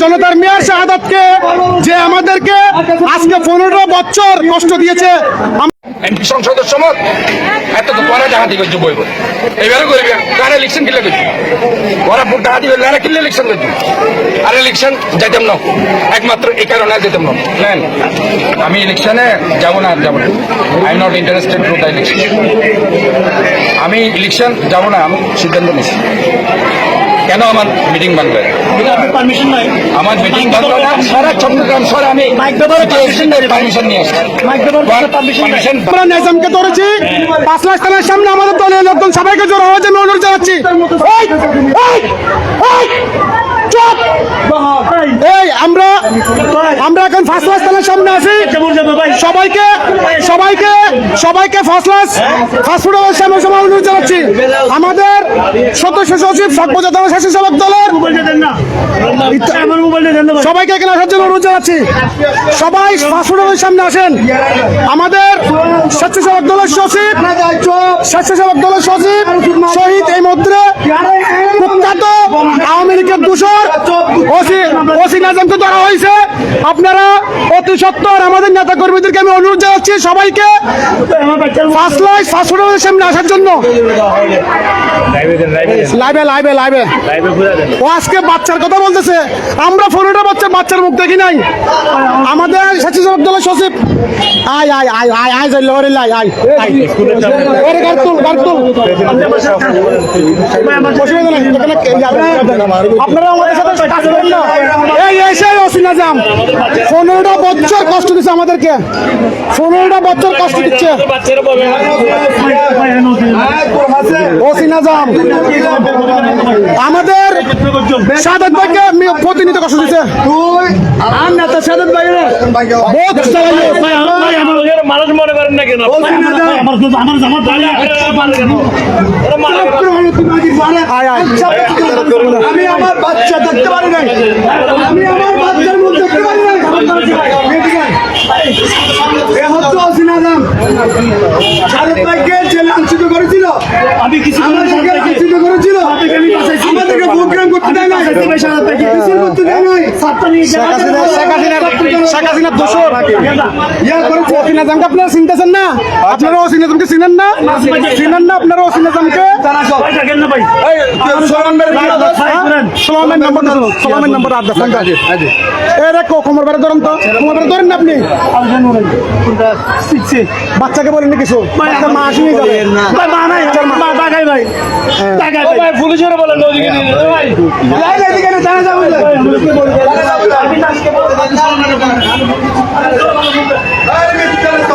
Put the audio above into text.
জনতার মেয়ার শাহাদাতকে যে আমাদেরকে আজকে পনেরো বছর কষ্ট দিয়েছে এমপি সংসদের সময় এত তো পরে টাকা দিবে যুব এবারে। করবি কার ইলেকশন কিলে করছি ওরা ভোট টাকা দিবে না কিনলে ইলেকশন করছি আর ইলেকশন যাইতাম না। একমাত্র এই কারণে যেতাম না। নেন আমি ইলেকশনে যাব না আর যাব না। I am not interested to the election আমি ইলেকশন যাব না আমি সিদ্ধান্ত নিচ্ছি। কেন আমার মিটিং পারমিশন নাই আমার মিটিং বন্ধ না। সারা চট্টগ্রাম শহরে আমি পারমিশন নিয়ে আসছি। পারমিশন আমরা নিজামকে ধরেছি। পাঁচ লাখ থানার সামনে আমাদের দলের লোকজন সবাইকে হওয়ার জন্য অনুরোধ জানাচ্ছি। এই, এই, এই, চুপ! এই। আমরা আমরা এখন ফার্স্ট ক্লাস থানার সামনে আছি। সবাইকে সবাইকে সবাইকে ফার্স্ট ক্লাস ফাস্ট ফুডের সামনে সবাই অনুরোধ জানাচ্ছি আমাদের সদস্য সচিব সর্বজাতন শাসক সেবক দলের। সবাইকে এখানে আসার জন্য অনুরোধ জানাচ্ছি সবাই ফাস্টফুডের সামনে আসেন আমাদের স্বেচ্ছাসেবক দলের সচিব স্বেচ্ছাসেবক দলের সচিব শহীদ এই মধ্যে কুখ্যাত আওয়ামী লীগের ওসি ওসি নাজমকে ধরা হয়েছে। আপনারা অতি সত্তর আমাদের নেতা কর্মীদেরকে আমি অনুরোধ জানাচ্ছি সবাইকে। সামনে আসার জন্য। লাইভে লাইভে লাইভে ও আজকে বাচ্চার কথা বলতেছে। আমরা পনেরোটা বাচ্চা বাচ্চার মুখ দেখি নাই। আমাদের স্বেচ্ছাসেবক দলের সচিব। আয় আয় আয় আয় যাই লাই, আয়। গাড়ি আপনারা আমাদের সাথে না। এই অসিনা জাম। পনেরোটা বছর কষ্ট দিচ্ছে আমাদেরকে। পনেরোটা বছর কষ্ট দিচ্ছে। অসিনা জাম। আমাদের সাদাত ভাইকে মি- প্রতিনিধি কষ্ট দিচ্ছে আর নেতা সাদাত ভাই। মানুষ মনে করেন না কেন আমি আমার বাচ্চা দেখতে পারি নাই আমি আমার বাচ্চার মুখ দেখতে পারি নাই এ হচ্ছে অসিনাজাম শারদ ভাইকে যে লাঞ্ছিত করেছিল আমি কিছু আমাদেরকে করেছিল আমাদেরকে প্রোগ্রাম করতে দেয় না করতে দেয় নাই শেখ হাসিনার দোষর। ইয়া করেছে অসিনা জামকে আপনারা চিনতেছেন না? আপনারা অসিনা জামকে চিনেন না? চিনেন না আপনারা অসিনা জামকে সোলামের নম্বর সোলামের এ কোমর বেড়ে ধরুন তো। কোমর বেড়ে ধরেন না আপনি? বাচ্চাকে বলেন কিছু। মা আসেনি যাবে পুলিশের বলেন ওদিকে নিয়ে ভাই। লাইন এদিকে না জানা যাবে না। জানা যাবে না। আরে মেয়ে, চলে তো।